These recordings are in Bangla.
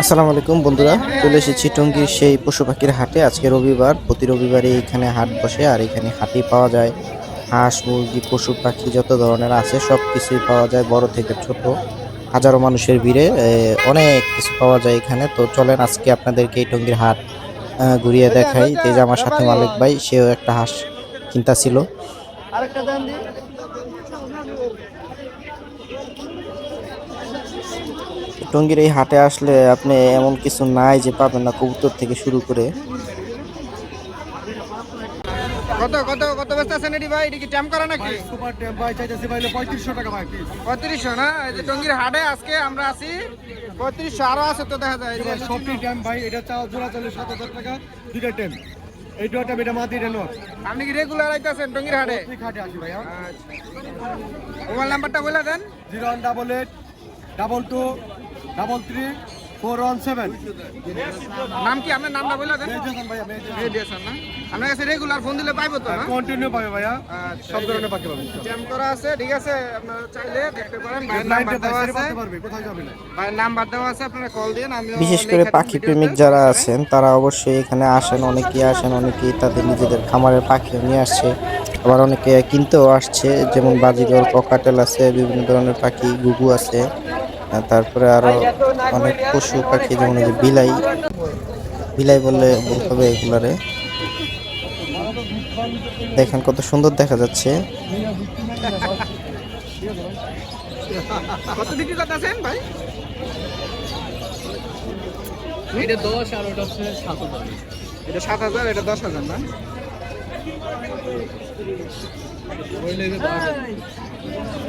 আসসালামু আলাইকুম, বন্ধুরা। চলে এসেছি টঙ্গীর সেই পশু পাখির হাটে। আজকে রবিবার, প্রতি রবিবারে এখানে হাট বসে, আর এখানে হাটে পাওয়া যায় হাঁস, মুরগি, পশু পাখি, যত ধরনের আছে সব কিছুই পাওয়া যায়, বড় থেকে ছোট। হাজারো মানুষের ভিড়ে অনেক কিছু পাওয়া যায় এখানে। তো চলেন আজকে আপনাদেরকে এই টঙ্গীর হাট ঘুরিয়ে দেখাই। যে আমার সাথে মালিক ভাই, সেও একটা হাঁস চিন্তা ছিল দাম দিই টঙ্গীর এই হাটে আসলে আপনি এমন কিছু নাই যে পাবেন না কবুতর থেকে শুরু করে। কত কত কত ব্যস্ত আছেন এটি ভাই? এটা কি ট্যাম করা নাকি? সুপার টেম ভাই চাইতেছি ভাই পঁয়ত্রিশশো টাকা ভাই পিস পঁয়ত্রিশশো না? এই যে টঙ্গির হাটে আজকে আমরা আছি। পঁয়ত্রিশশো আরও আছে তো দেখা যায়। এই যে সবটি টেম ভাই এটা চাও জোড়া চলে সাত হাজার টাকা দুইটা টেম এই দুটা এটা মাদি এটা নট আপনি কি রেগুলার আইতেছেন টঙ্গির হাটে? ঠিক হাটে আসি ভাইয়া মোবাইল নাম্বারটা বলে দেন। Zero one double two double three four one seven. নাম কি? আপনার নামটা বলে দেন। ভাইয়া মেয়েদের এই দিয়েছেন না? আপনার কাছে রেগুলার ফোন দিলে পাইবো তো না? কন্টিনিউ পাবে ভাইয়া। আচ্ছা, সব ধরনের পাখি পাবেন। করা আছে ঠিক আছে? আপনারা চাইলে দেখতে পারেন। ভাইয়ের নাম্বার দেওয়া আছে। কোথায় যাবে না। ভাইয়ের নাম্বার দেওয়া আছে আপনারা কল দিন আমি বিশেষ করে পাখি প্রেমিক যারা আছেন তারা অবশ্যই এখানে আসেন অনেকেই আসেন অনেকেই তাদের নিজেদের খামারের পাখি নিয়ে আসছে। আবার অনেকে কিনতেও আসছে যেমন বাজিগর ককাটেল আছে বিভিন্ন ধরনের পাখি গুগু আছে তারপরে আরও অনেক পশু পাখি যেমন এই যে বিলাই। বিলাই বললে বলতে হবে এগুলারে। দেখেন কত সুন্দর দেখা যাচ্ছে। কত বিক্রি করতেছেন ভাই? এটা দশ আর ওটা হচ্ছে সাত হাজার। এটা সাত হাজার এটা দশ হাজার না?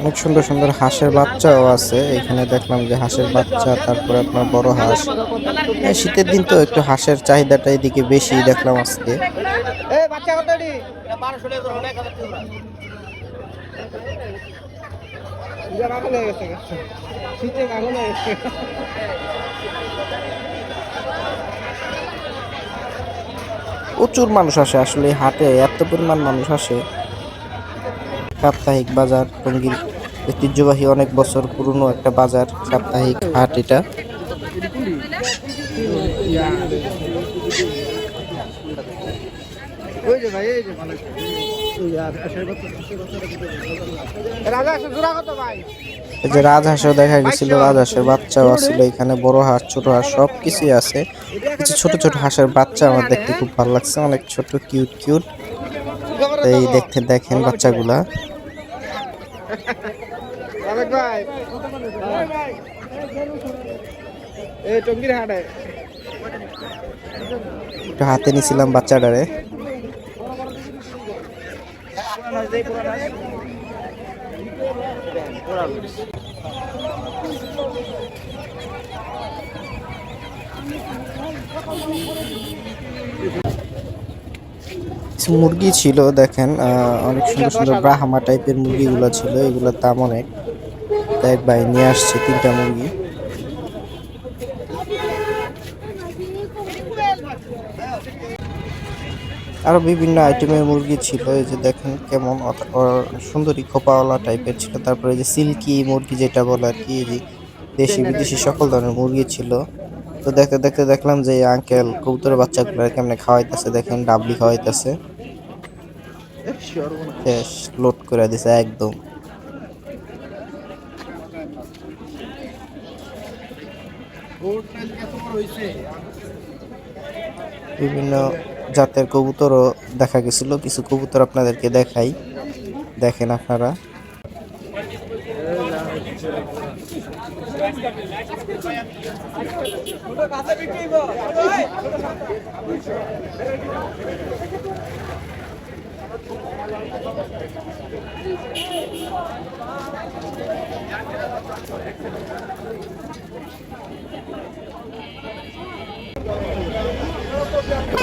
অনেক সুন্দর সুন্দর হাঁসের বাচ্চাও আছে। এখানে দেখলাম যে হাঁসের বাচ্চা, তারপরে আপনার বড় হাঁস। শীতের দিন তো একটু হাঁসের চাহিদাটা এদিকে বেশি দেখলাম আজকে। প্রচুর মানুষ আসে আসলে হাটে, এত পরিমাণ মানুষ আসে। সাপ্তাহিক বাজার টঙ্গীর ঐতিহ্যবাহী অনেক বছর পুরনো একটা বাজার, সাপ্তাহিক হাট এটা। ওই যে ভাই, এই যে এই যে রাজহাঁসও দেখা গেছিল রাজহাঁসের বাচ্চাও আছিল এখানে বড় হাঁস ছোট হাঁস সব কিছুই আছে। কিছু ছোট ছোট হাঁসের বাচ্চা আমার দেখতে খুব ভালো লাগছে অনেক ছোট কিউট কিউট। এই দেখতে দেখেন বাচ্চাগুলা। রাবেক ভাই এই মুরগি ছিল, দেখেন অনেক সুন্দর সুন্দর ব্রাহ্মা টাইপের মুরগিগুলো ছিল, এগুলোর দাম অনেক। এক ভাই নিয়ে আসছে তিনটা মুরগি। আরও বিভিন্ন আইটেমের মুরগি ছিল এই যে দেখেন কেমন সুন্দরী খোপাওয়ালা টাইপের ছিল। তারপরে যে সিল্কি মুরগি যেটা বলে আর কি দেশি বিদেশি সকল ধরনের মুরগি ছিল। তো দেখতে দেখতে দেখলাম যে আঙ্কেল কবুতরের বাচ্চাগুলো কেমনে খাওয়াইতেছে দেখেন ডাবলি খাওয়াইতেছে। শেষ লোড করে দিছে একদম। বিভিন্ন জাতের কবুতরও দেখা গেছিল কিছু কবুতর আপনাদেরকে দেখাই। দেখেন আপনারা।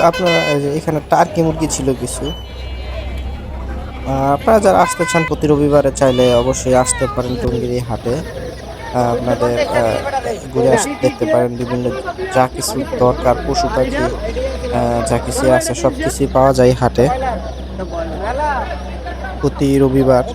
আপনারা এখানে টার্কি মুরগি ছিল কিছু। আপনারা যারা আসতে চান প্রতি রবিবারে চাইলে অবশ্যই আসতে পারেন টঙ্গির হাটে। আপনাদের ঘুরে আসতে দেখতে পারেন বিভিন্ন যা কিছু দরকার, পশু পাখি যা কিছু আছে সব কিছুই পাওয়া যায় হাটে। প্রতি রবিবার।